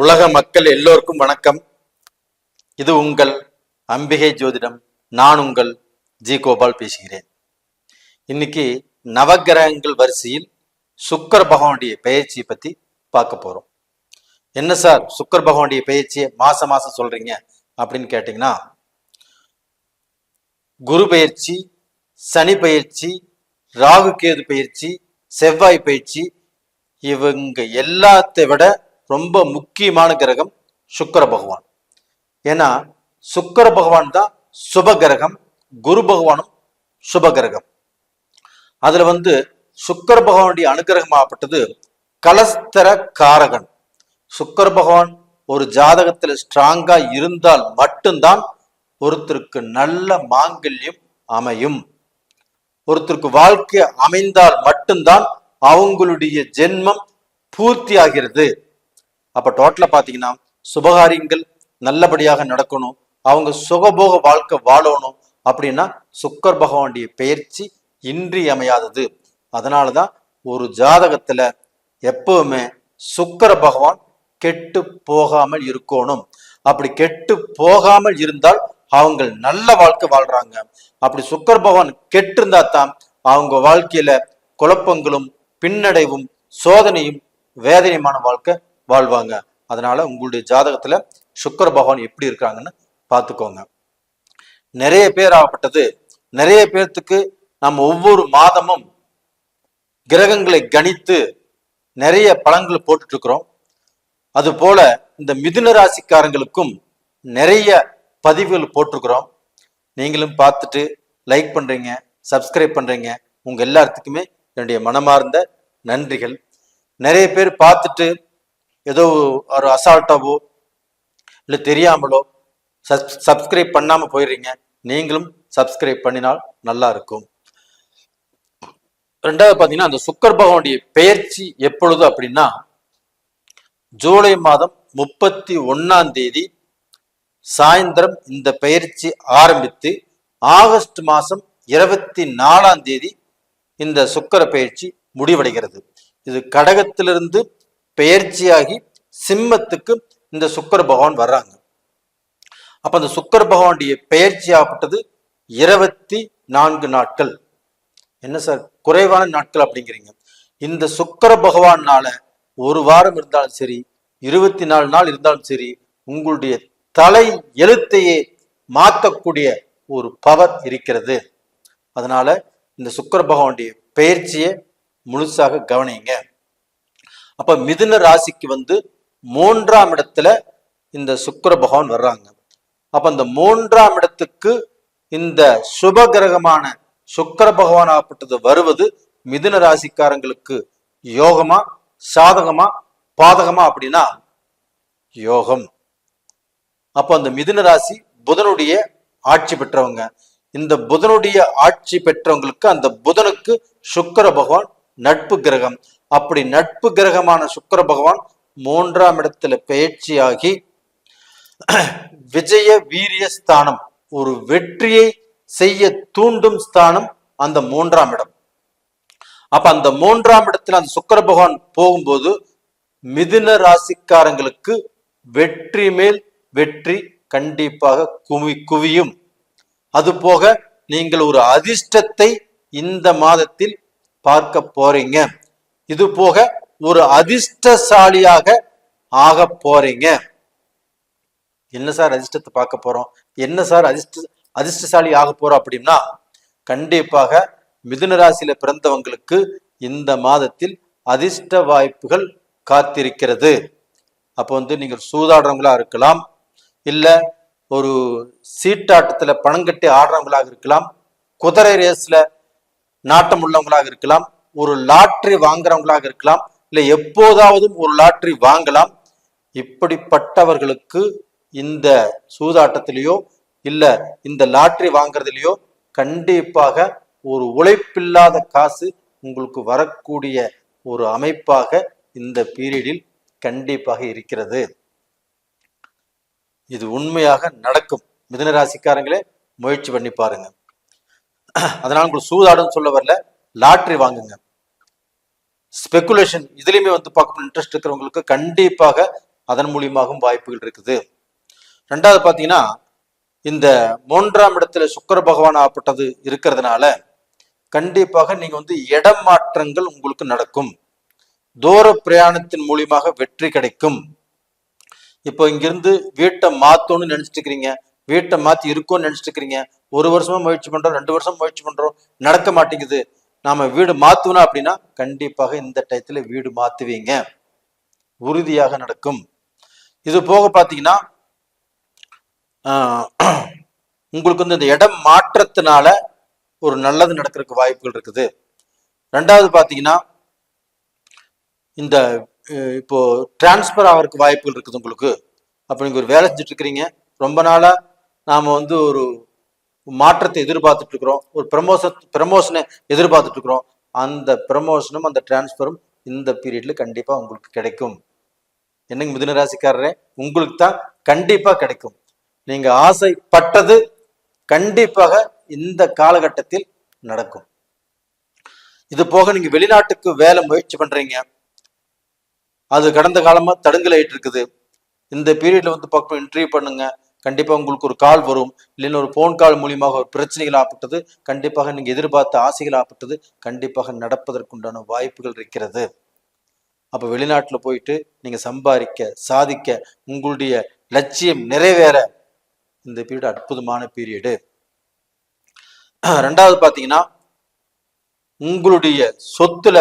உலக மக்கள் எல்லோருக்கும் வணக்கம். இது உங்கள் அம்பிகை ஜோதிடம். நான் உங்கள் ஜி கோபால் பேசுகிறேன். இன்னைக்கு நவக்கிரகங்கள் வரிசையில் சுக்கர பகவானுடைய பயிற்சியை பத்தி பார்க்க போறோம். என்ன சார் சுக்கர பகவானுடைய பயிற்சியை மாசம் மாசம் சொல்றீங்க அப்படின்னு கேட்டிங்கன்னா குரு பயிற்சி சனி பயிற்சி ராகு கேது பயிற்சி செவ்வாய் பயிற்சி இவங்க எல்லாத்தை விட ரொம்ப முக்கியமான கிரகம் சுக்கர பகவான். ஏன்னா சுக்கர பகவான் தான் சுப கிரகம் குரு பகவானும் சுப கிரகம். அதுல வந்து சுக்கர பகவானுடைய அனுகிரகமாகப்பட்டது கலஸ்தர காரகன். சுக்கர பகவான் ஒரு ஜாதகத்துல ஸ்ட்ராங்கா இருந்தால் மட்டும்தான் ஒருத்தருக்கு நல்ல மாங்கல்யம் அமையும். ஒருத்தருக்கு வாழ்க்கை அமைந்தால் மட்டும்தான் அவங்களுடைய ஜென்மம் பூர்த்தி ஆகிறது அப்போ டோட்டலாக பார்த்தீங்கன்னா சுபகாரியங்கள் நல்லபடியாக நடக்கணும். அவங்க சுகபோக வாழ்க்கை வாழணும் அப்படின்னா சுக்கர் பகவானுடைய பெயர்ச்சி இன்றியமையாதது. அதனால தான் ஒரு ஜாதகத்தில் எப்பவுமே சுக்கர பகவான் கெட்டு போகாமல் இருக்கணும். அப்படி கெட்டு போகாமல் இருந்தால் அவங்க நல்ல வாழ்க்கை வாழ்றாங்க. அப்படி சுக்கர் பகவான் கெட்டு இருந்தா தான் அவங்க வாழ்க்கையில குழப்பங்களும் பின்னடைவும் சோதனையும் வேதனையுமான வாழ்க்கை வாழ்வாங்க. அதனால உங்களுடைய ஜாதகத்துல சுக்கர பகவான் எப்படி இருக்காங்கன்னு பார்த்துக்கோங்க. நிறைய பேர் ஆகப்பட்டது. நிறைய பேர்த்துக்கு நம்ம ஒவ்வொரு மாதமும் கிரகங்களை கணித்து நிறைய பழங்கள் போட்டுட்டு இருக்கிறோம் அது போல இந்த மிதுன ராசிக்காரங்களுக்கும் நிறைய பதிவுகள் போட்டிருக்கிறோம். நீங்களும் பார்த்துட்டு லைக் பண்றீங்க சப்ஸ்கிரைப் பண்றீங்க. உங்க எல்லாத்துக்குமே என்னுடைய மனமார்ந்த நன்றிகள். நிறைய பேர் பார்த்துட்டு ஏதோ ஒரு அசால்ட்டாவோ இல்லை தெரியாமலோ சப்ஸ்கிரைப் பண்ணாமல் போயிடுறீங்க. நீங்களும் சப்ஸ்கிரைப் பண்ணினால் நல்லா இருக்கும். ரெண்டாவது பார்த்தீங்கன்னா அந்த சுக்கர் பகவானுடைய பெயர்ச்சி எப்பொழுது அப்படின்னா ஜூலை மாதம் முப்பத்தி ஒன்னாம் தேதி சாயந்தரம் இந்த பயிற்சி ஆரம்பித்து ஆகஸ்ட் மாதம் இருபத்தி நாலாம் தேதி இந்த சுக்கர பயிற்சி முடிவடைகிறது. இது கடகத்திலிருந்து பெயர்ச்சியாகி சிம்மத்துக்கு இந்த சுக்கர பகவான் வர்றாங்க. அப்ப அந்த சுக்கர பகவானுடைய பெயர்ச்சி ஆகப்பட்டது இருபத்தி நான்கு நாட்கள். என்ன சார் குறைவான நாட்கள் அப்படிங்கிறீங்க. இந்த சுக்கர பகவானால ஒரு வாரம் இருந்தாலும் சரி இருபத்தி நாலு நாள் இருந்தாலும் சரி உங்களுடைய தலை எழுத்தையே மாற்றக்கூடிய ஒரு பவர் இருக்கிறது. அதனால இந்த சுக்கர பகவானுடைய பெயர்ச்சியை முழுசாக கவனிங்க. அப்ப மிதுன ராசிக்கு வந்து மூன்றாம் இடத்துல இந்த சுக்கர பகவான் வர்றாங்க. அப்ப இந்த மூன்றாம் இடத்துக்கு இந்த சுப கிரகமான சுக்கர பகவான் ஆகப்பட்டது வருவது மிதுன ராசிக்காரங்களுக்கு யோகமா சாதகமா பாதகமா அப்படின்னா யோகம். அப்போ அந்த மிதுன ராசி புதனுடைய ஆட்சி பெற்றவங்க. இந்த புதனுடைய ஆட்சி பெற்றவங்களுக்கு அந்த புதனுக்கு சுக்கர பகவான் நட்பு கிரகம். அப்படி நட்பு கிரகமான சுக்கர பகவான் மூன்றாம் இடத்துல பயிற்சியாகி விஜய வீரிய ஸ்தானம் ஒரு வெற்றியை செய்ய தூண்டும் ஸ்தானம் அந்த மூன்றாம் இடம். அப்ப அந்த மூன்றாம் இடத்துல அந்த சுக்கர பகவான் போகும்போது மிதுன ராசிக்காரங்களுக்கு வெற்றி மேல் வெற்றி கண்டிப்பாக குவி குவியும். அது போக நீங்கள் ஒரு அதிர்ஷ்டத்தை இந்த மாதத்தில் பார்க்க போறீங்க. இது போக ஒரு அதிர்ஷ்டசாலியாக ஆக போறீங்க. என்ன சார் அதிர்ஷ்டத்தை பார்க்க போறோம்? என்ன சார் அதிர்ஷ்ட அதிர்ஷ்டசாலி ஆக போறோம் அப்படின்னா கண்டிப்பாக மிதுன ராசியில பிறந்தவங்களுக்கு இந்த மாதத்தில் அதிர்ஷ்ட வாய்ப்புகள் காத்திருக்கிறது. அப்போ வந்து நீங்கள் சூதாடுறவங்களா இருக்கலாம் இல்ல ஒரு சீட்டாட்டத்துல பணம் கட்டி ஆடுறவங்களாக இருக்கலாம் குதிரை ரேஸ்ல நாட்டம் உள்ளவங்களாக இருக்கலாம் ஒரு லாட்ரி வாங்குறவங்களாக இருக்கலாம் இல்ல எப்போதாவதும் ஒரு லாட்ரி வாங்கலாம். இப்படிப்பட்டவர்களுக்கு இந்த சூதாட்டத்திலேயோ இல்ல இந்த லாட்ரி வாங்குறதுலையோ கண்டிப்பாக ஒரு உழைப்பில்லாத காசு உங்களுக்கு வரக்கூடிய ஒரு அமைப்பாக இந்த பீரியடில் கண்டிப்பாக இருக்கிறது. இது உண்மையாக நடக்கும். மிதுன ராசிக்காரங்களே முயற்சி பண்ணி பாருங்க. அதனால உங்களுக்கு சூதாடுன்னு சொல்ல வரல. லாட்ரி வாங்குங்க. ஸ்பெகுலேஷன் இதுலையுமே வந்து பார்க்க இன்ட்ரெஸ்ட் இருக்கிறவங்களுக்கு கண்டிப்பாக அதன் மூலியமாகவும் வாய்ப்புகள் இருக்குது. ரெண்டாவது பார்த்தீங்கன்னா இந்த மூன்றாம் இடத்துல சுக்கர பகவான் ஆப்பட்டது இருக்கிறதுனால கண்டிப்பாக நீங்க வந்து இடம் மாற்றங்கள் உங்களுக்கு நடக்கும். தூர பிரயாணத்தின் மூலியமாக வெற்றி கிடைக்கும். இப்போ இங்கிருந்து வீட்டை மாத்தோம்னு நினைச்சிட்டு இருக்கிறீங்க. வீட்டை மாத்தி இருக்கும்னு நினைச்சிட்டு இருக்கிறீங்க. ஒரு வருஷமா முயற்சி பண்றோம் ரெண்டு வருஷம் முயற்சி பண்றோம் நடக்க மாட்டேங்குது. நாம வீடு மாத்தணும் அப்படின்னா கண்டிப்பாக இந்த டயத்துல வீடு மாத்துவீங்க. உறுதியாக நடக்கும். இது போக பாத்தீங்கன்னா ஆஹ், உங்களுக்கு வந்து இந்த இடம் மாற்றத்தினால ஒரு நல்லது நடக்கிறதுக்கு வாய்ப்புகள் இருக்குது. ரெண்டாவது பாத்தீங்கன்னா இந்த இப்போ டிரான்ஸ்ஃபர் ஆகிறதுக்கு வாய்ப்புகள் இருக்குது உங்களுக்கு. அப்போ நீங்க ஒரு வேலை செஞ்சுட்டு இருக்கிறீங்க. ரொம்ப நாளா நாம வந்து ஒரு மாற்றத்தை எதிர்பார்த்துட்டு இருக்கிறோம் ஒரு ப்ரமோஷன் ப்ரமோஷனை எதிர்பார்த்துட்டு இருக்கிறோம் அந்த ப்ரமோஷனும் அந்த டிரான்ஸ்ஃபரும் இந்த பீரியட்ல கண்டிப்பா உங்களுக்கு கிடைக்கும். என்னங்க மிதுனராசிக்காரரே உங்களுக்கு தான் கண்டிப்பா கிடைக்கும். நீங்க ஆசைப்பட்டது கண்டிப்பாக இந்த காலகட்டத்தில் நடக்கும். இது போக நீங்க வெளிநாட்டுக்கு வேலை முயற்சி பண்றீங்க. அது கடந்த காலமா தடுங்கலாயிட்டு இருக்குது இந்த பீரியட்ல வந்து பக்கம் இன்டர்வியூ பண்ணுங்க. கண்டிப்பாக உங்களுக்கு ஒரு கால் வரும். இல்லைன்னா ஒரு ஃபோன் கால் மூலியமாக ஒரு பிரச்சனைகள் ஆப்பட்டது கண்டிப்பாக நீங்கள் எதிர்பார்த்த ஆசைகள் ஆப்பட்டது கண்டிப்பாக நடப்பதற்குண்டான வாய்ப்புகள் இருக்கிறது. அப்போ வெளிநாட்டில் போயிட்டு நீங்கள் சம்பாதிக்க சாதிக்க உங்களுடைய லட்சியம் நிறைவேற. இந்த பீரியட் அற்புதமான பீரியடு ரெண்டாவது பார்த்தீங்கன்னா உங்களுடைய சொத்துல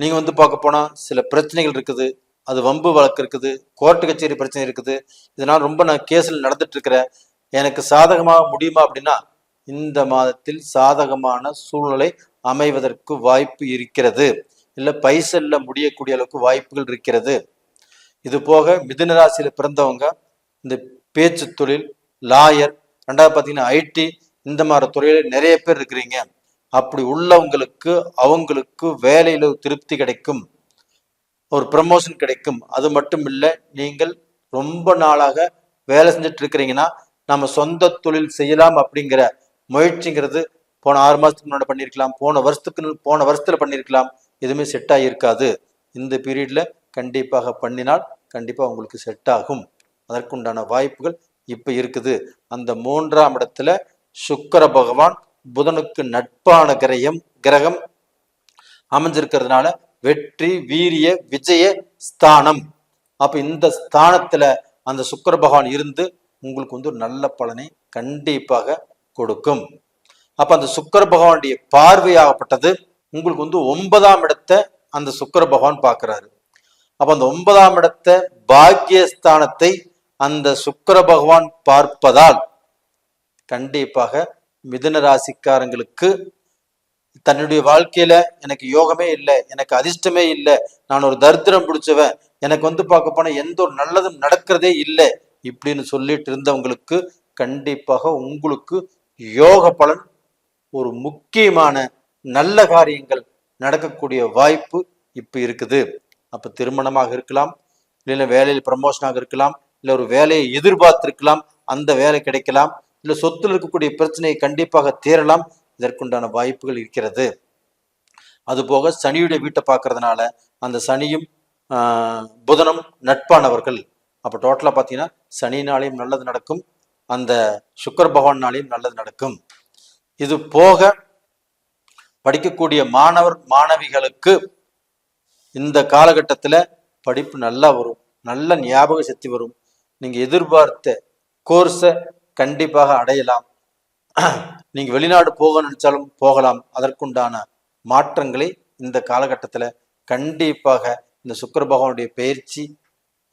நீங்க வந்து பார்க்க போனா சில பிரச்சனைகள் இருக்குது. அது வம்பு வழக்கு இருக்குது கோர்ட்டு கச்சேரி பிரச்சனை இருக்குது. இதனால் ரொம்ப நான் கேஸில் நடந்துட்டு இருக்கிறேன் எனக்கு சாதகமாக முடியுமா அப்படின்னா இந்த மாதத்தில் சாதகமான சூழ்நிலை அமைவதற்கு வாய்ப்பு இருக்கிறது. இல்லை பைசல்ல முடியக்கூடிய அளவுக்கு வாய்ப்புகள் இருக்கிறது. இது போக மிதுன ராசியில பிறந்தவங்க இந்த பேச்சு தொழில் லாயர் ரெண்டாவது பார்த்தீங்கன்னா ஐடி இந்த மாதிரி துறையில நிறைய பேர் இருக்கிறீங்க. அப்படி உள்ளவங்களுக்கு அவங்களுக்கு வேலையில திருப்தி கிடைக்கும். ஒரு ப்ரமோஷன் கிடைக்கும். அது மட்டும் இல்லை நீங்கள் ரொம்ப நாளாக வேலை செஞ்சுட்டு இருக்கிறீங்கன்னா நம்ம சொந்த தொழில் செய்யலாம் அப்படிங்கிற முயற்சிங்கிறது போன ஆறு மாசத்துக்கு முன்னாடி பண்ணியிருக்கலாம் போன வருஷத்துக்கு போன வருஷத்துல பண்ணியிருக்கலாம் எதுவுமே செட் ஆகியிருக்காது. இந்த பீரியட்ல கண்டிப்பாக பண்ணினால் கண்டிப்பா உங்களுக்கு செட் ஆகும். அதற்குண்டான வாய்ப்புகள் இப்ப இருக்குது. அந்த மூன்றாம் இடத்துல சுக்கர பகவான் புதனுக்கு நட்பான கிரகம் கிரகம் அமைஞ்சிருக்கிறதுனால வெற்றி வீரிய விஜய ஸ்தானம். அப்ப இந்த ஸ்தானத்துல அந்த சுக்கிர பகவான் இருந்து உங்களுக்கு வந்து ஒரு நல்ல பலனை கண்டிப்பாக கொடுக்கும். அப்ப அந்த சுக்கர பகவானுடைய பார்வையாகப்பட்டது உங்களுக்கு வந்து ஒன்பதாம் இடத்தை அந்த சுக்கிர பகவான் பார்க்கிறாரு. அப்ப அந்த ஒன்பதாம் இடத்தை பாக்கியஸ்தானத்தை அந்த சுக்கிர பகவான் பார்ப்பதால் கண்டிப்பாக மிதுன ராசிக்காரங்களுக்கு தன்னுடைய வாழ்க்கையில எனக்கு யோகமே இல்லை எனக்கு அதிர்ஷ்டமே இல்லை நான் ஒரு தரித்திரம் பிடிச்சவன் எனக்கு வந்து பார்க்க போனா எந்த ஒரு நல்லதும் நடக்கிறதே இல்லை இப்படின்னு சொல்லிட்டு இருந்தவங்களுக்கு கண்டிப்பாக உங்களுக்கு யோக பலன் ஒரு முக்கியமான நல்ல காரியங்கள் நடக்கக்கூடிய வாய்ப்பு இப்ப இருக்குது. அப்ப திருமணமாக இருக்கலாம் இல்லைன்னா வேலையில் ப்ரமோஷனாக இருக்கலாம் இல்லை ஒரு வேலையை எதிர்பார்த்திருக்கலாம் அந்த வேலை கிடைக்கலாம் இல்லை சொத்துல இருக்கக்கூடிய பிரச்சனையை கண்டிப்பாக தீரலாம் இதற்குண்டான வாய்ப்புகள் இருக்கிறது. அதுபோக சனியுடைய வீட்டை பார்க்கறதுனால அந்த சனியும் ஆஹ், புதனும் நட்பானவர்கள். அப்போ டோட்டலாக பார்த்தீங்கன்னா சனினாலையும் நல்லது நடக்கும். அந்த சுக்கர பகவானாலையும் நல்லது நடக்கும். இது போக படிக்கக்கூடிய மாணவர் மாணவிகளுக்கு இந்த காலகட்டத்தில் படிப்பு நல்லா வரும். நல்ல ஞாபக சக்தி வரும். நீங்கள் எதிர்பார்த்த கோர்ஸை கண்டிப்பாக அடையலாம். நீங்க வெளிநாடு போக நினைச்சாலும் போகலாம். அதற்குண்டான மாற்றங்களை இந்த காலகட்டத்தில் கண்டிப்பாக இந்த சுக்கிர பகவானுடைய பயிற்சி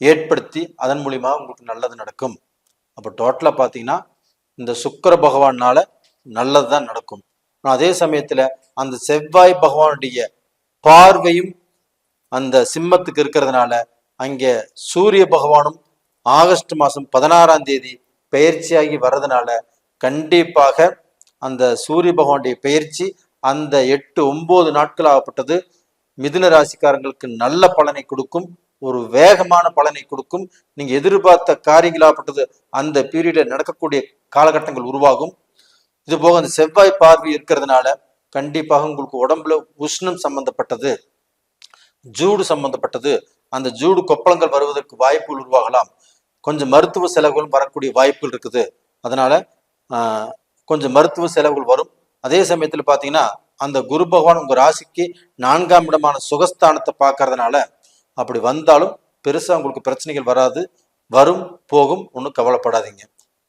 ஏற்படுத்தி அதன் மூலியமாக உங்களுக்கு நல்லது நடக்கும். அப்போ டோட்டலாக பார்த்தீங்கன்னா இந்த சுக்கிர பகவானால நல்லது தான் நடக்கும். அதே சமயத்தில் அந்த செவ்வாய் பகவானுடைய பார்வையும் அந்த சிம்மத்துக்கு இருக்கிறதுனால அங்கே சூரிய பகவானும் ஆகஸ்ட் மாதம் பதினாறாம் தேதி பயிற்சியாகி வர்றதுனால கண்டிப்பாக அந்த சூரிய பகவானுடைய பயிற்சி அந்த எட்டு ஒன்பது நாட்கள் ஆகப்பட்டது மிதுன ராசிக்காரங்களுக்கு நல்ல பலனை கொடுக்கும். ஒரு வேகமான பலனை கொடுக்கும். நீங்க எதிர்பார்த்த காரியங்களாகப்பட்டது அந்த பீரியட நடக்கக்கூடிய காலகட்டங்கள் உருவாகும். இது போக அந்த செவ்வாய் பார்வை இருக்கிறதுனால கண்டிப்பாக உங்களுக்கு உடம்புல உஷ்ணம் சம்பந்தப்பட்டது. ஜூடு சம்பந்தப்பட்டது. அந்த ஜூடு கொப்பளங்கள் வருவதற்கு வாய்ப்புகள் உருவாகலாம். கொஞ்சம் மருத்துவ செலவுகள் வரக்கூடிய வாய்ப்புகள் இருக்குது. அதனால கொஞ்சம் மருத்துவ செலவுகள் வரும். அதே சமயத்தில் பார்த்தீங்கன்னா அந்த குரு பகவான் உங்கள் ராசிக்கு நான்காம் இடமான சுகஸ்தானத்தை பார்க்கறதுனால அப்படி வந்தாலும் பெருசாக உங்களுக்கு பிரச்சனைகள் வராது. வரும் போகும் ஒன்றும் கவலைப்படாதீங்க.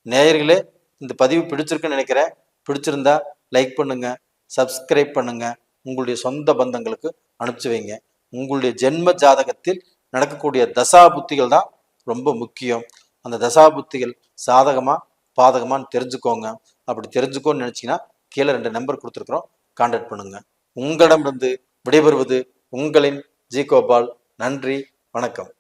நேயர்களே இந்த பதிவு பிடிச்சிருக்குன்னு நினைக்கிறேன். பிடிச்சிருந்தா லைக் பண்ணுங்க சப்ஸ்கிரைப் பண்ணுங்க. உங்களுடைய சொந்த பந்தங்களுக்கு அனுப்பிச்சு வைங்க. உங்களுடைய ஜென்ம ஜாதகத்தில் நடக்கக்கூடிய தசா புத்திகள் தான் ரொம்ப முக்கியம். அந்த தசா புத்திகள் சாதகமாக பாதகமான்னு தெரிஞ்சுக்கோங்க. அப்படி தெரிஞ்சுக்கோன்னு நினச்சிங்கன்னா கீழே ரெண்டு நம்பர் கொடுத்துருக்குறோம். கான்டாக்ட் பண்ணுங்க. உங்களிடமிருந்து விடைபெறுவது உங்களின் ஜி கோபால். நன்றி. வணக்கம்.